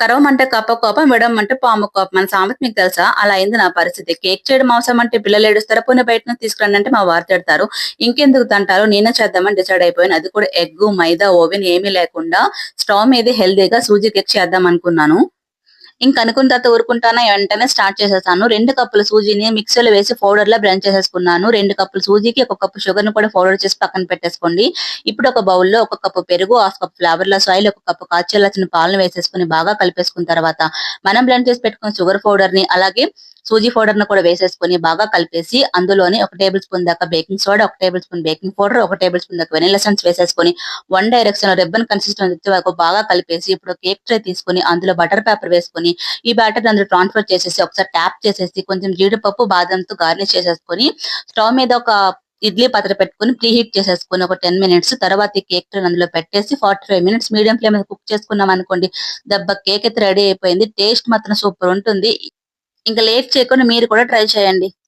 కరవం అంటే కప్ప కోపం విడమంటే పాము కోపం. మన సామెత మీకు తెలుసా? అలా అయింది నా పరిస్థితి. కేక్ చేయడం అవసరం అంటే పిల్లలు ఏడుస్తారు. పోనీ బయట తీసుకురండి అంటే మా వారు తిడతారు. ఇంకెందుకు తంటారు నేనే చేద్దామని డిసైడ్ అయిపోయాను. అది కూడా ఎగ్ మైదా ఓవెన్ ఏమీ లేకుండా స్టవ్ మీద హెల్దీగా సూజీ కేక్ చేద్దాం అనుకున్నాను. ఇంక అనుకున్న తర్వాత ఊరుకుంటానా? వెంటనే స్టార్ట్ చేసేసాను. రెండు కప్పుల సూజీని మిక్సీలో వేసి పౌడర్ లా బ్లెండ్ చేసేసుకున్నాను. రెండు కప్పుల సూజీకి ఒక కప్పు షుగర్ని కూడా పౌడర్ చేసి పక్కన పెట్టేసుకోండి. ఇప్పుడు ఒక బౌల్లో ఒక కప్పు పెరుగు half cup flavourless oil ఒక కప్పు కాచిల్లాచిన పాలను వేసేసుకుని బాగా కలిపేసుకున్న తర్వాత మనం బ్లెండ్ చేసి పెట్టుకున్న షుగర్ పౌడర్ని అలాగే సూజీ పౌడర్ని కూడా వేసేసుకుని బాగా కలిపేసి అందులోనే ఒక టేబుల్ స్పూన్ దాకా బేకింగ్ సోడా ఒక టేబుల్ స్పూన్ బేకింగ్ పౌడర్ ఒక టేబుల్ స్పూన్ దాకా వెనిలా సెన్స్ వేసేసుకుని వన్ డైరెక్షన్ రిబ్బన్ కన్సిస్టెన్సీ వరకు బాగా కలిపేసి ఇప్పుడు కేక్ ట్రే తీసుకుని అందులో బటర్ పేపర్ వేసుకుని ఈ బ్యాటర్ అందులో ట్రాన్స్ఫర్ చేసేసి ఒకసారి ట్యాప్ చేసేసి కొంచెం జీడిపప్పు బాదంతో గార్నిష్ చేసేసుకొని స్టవ్ మీద ఒక ఇడ్లీ పాత్ర పెట్టుకుని ప్రీ హీట్ చేసేసుకుని ఒక టెన్ మినిట్స్ తర్వాత ఈ కేక్ ట్రే అందులో పెట్టేసి forty five minutes medium flame మీద కుక్ చేసుకున్నాం అనుకోండి దెబ్బ కేక్ అయితే రెడీ అయిపోయింది టేస్ట్ మాత్రం సూపర్ ఉంటుంది. ఇంకా లేట్ చేయకుండా మీరు కూడా ట్రై చేయండి.